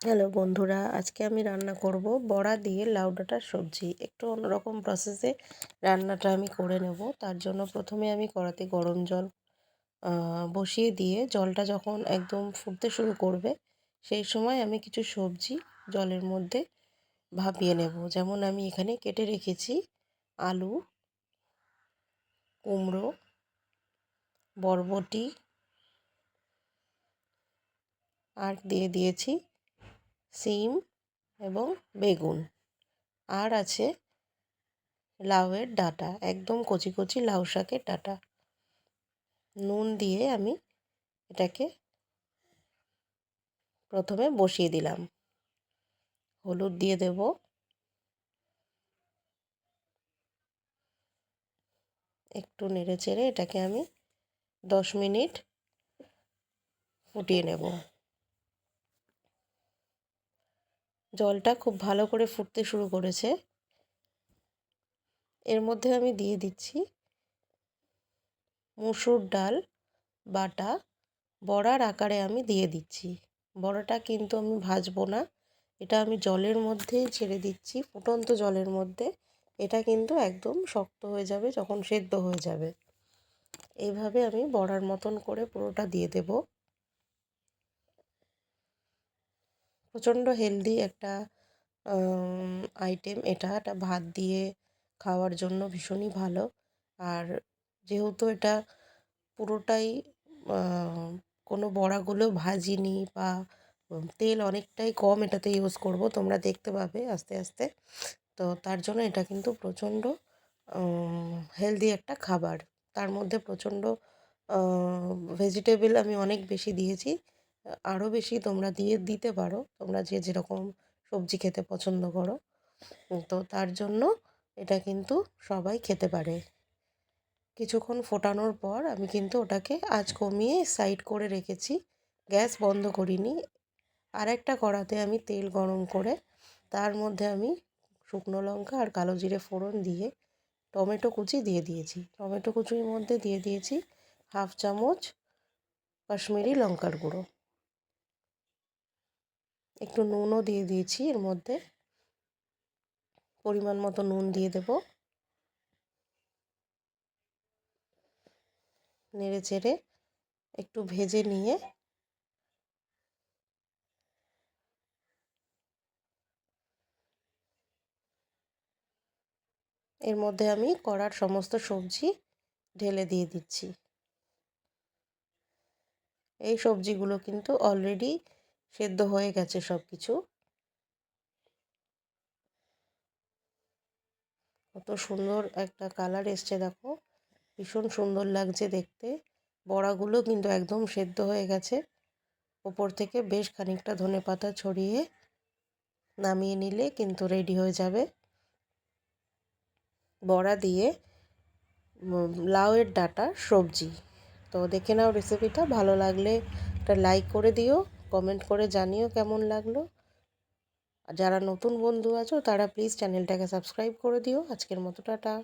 Hello বন্ধুরা, আজকে আমি রান্না করব বড়া দিয়ে লাউ ডাঁটার সবজি। একটু অন্যরকম প্রসেসে রান্নাটা আমি করে নেব। তার জন্য প্রথমে আমি কড়াতে গরম জল বসিয়ে দিয়ে জলটা যখন একদম ফুটতে শুরু করবে, সেই সময় আমি কিছু সবজি জলের মধ্যে ভাপিয়ে নেব। যেমন আমি এখানে কেটে রেখেছি আলু, কুমড়ো, বরবটি, আর দিয়ে দিয়েছি সিম এবং বেগুন। আর আছে লাউয়ের ডাঁটা, একদম কচি কচি লাউ শাকের ডাঁটা। নুন দিয়ে আমি এটাকে প্রথমে বসিয়ে দিলাম। হলুদ দিয়ে দেব। একটু নেড়ে চেড়ে এটাকে আমি দশ মিনিট ফুটিয়ে নেব। জলটা খুব ভালো করে ফুটতে শুরু করেছে। এর মধ্যে আমি দিয়ে দিচ্ছি মুসুর ডাল, বাটা। বড়ার আকারে আমি দিয়ে দিচ্ছি। বড়াটা কিন্তু আমি ভাজবো না। এটা আমি জলের মধ্যেই ছেড়ে দিচ্ছি, ফুটন্ত জলের মধ্যে। এটা কিন্তু একদম শক্ত হয়ে যাবে, যখন সেদ্ধ হয়ে যাবে। এইভাবে আমি বড়ার মতন করে পুরোটা দিয়ে দেবো। প্রচণ্ড হেলদি একটা আইটেম এটা। এটা ভাত দিয়ে খাওয়ার জন্য ভীষণই ভালো। আর যেহেতু এটা পুরোটাই কোনো বড়াগুলো ভাজিনি বা তেল অনেকটাই কম এটাতে ইউজ করব, তোমরা দেখতে পাবে আস্তে আস্তে। তো তার জন্য এটা কিন্তু প্রচণ্ড হেলদি একটা খাবার। তার মধ্যে প্রচণ্ড ভেজিটেবল আমি অনেক বেশি দিয়েছি। আরও বেশি তোমরা দিয়ে দিতে পারো। তোমরা যে যেরকম সবজি খেতে পছন্দ করো। তো তার জন্য এটা কিন্তু সবাই খেতে পারে। কিছুক্ষণ ফোটানোর পর আমি কিন্তু ওটাকে আঁচ কমিয়ে সাইড করে রেখেছি। গ্যাস বন্ধ করিনি। আর একটা কড়াতে আমি তেল গরম করে তার মধ্যে আমি শুকনো লঙ্কা আর কালো জিরে ফোড়ন দিয়ে টমেটো কুচি দিয়ে দিয়েছি। টমেটো কুচির মধ্যে দিয়ে দিয়েছি হাফ চামচ কাশ্মীরি লঙ্কার গুঁড়ো। একটু নুনও দিয়ে দিয়েছি, এর মধ্যে পরিমাণ মতো নুন দিয়ে দেব। নেড়ে চেড়ে একটু ভেজে নিয়ে এর মধ্যে আমি কড়ার সমস্ত সবজি ঢেলে দিয়ে দিচ্ছি। এই সবজিগুলো কিন্তু অলরেডি সেদ্ধ হয়ে গেছে সব কিছু কত সুন্দর একটা কালার এসছে দেখো। ভীষণ সুন্দর লাগছে দেখতে। বড়াগুলো কিন্তু একদম সেদ্ধ হয়ে গেছে। ওপর থেকে বেশ খানিকটা ধনে পাতা ছড়িয়ে নামিয়ে নিলে কিন্তু রেডি হয়ে যাবে। বড়া দিয়ে লাউয়ের ডাটা, সবজি। তো দেখে নাও রেসিপিটা ভালো লাগলে একটা লাইক করে দিও। কমেন্ট করে জানিও কেমন লাগল। আর যারা নতুন বন্ধু আছো, তারা প্লিজ চ্যানেলটাকে সাবস্ক্রাইব করে দিও। আজকের মতো টাটা।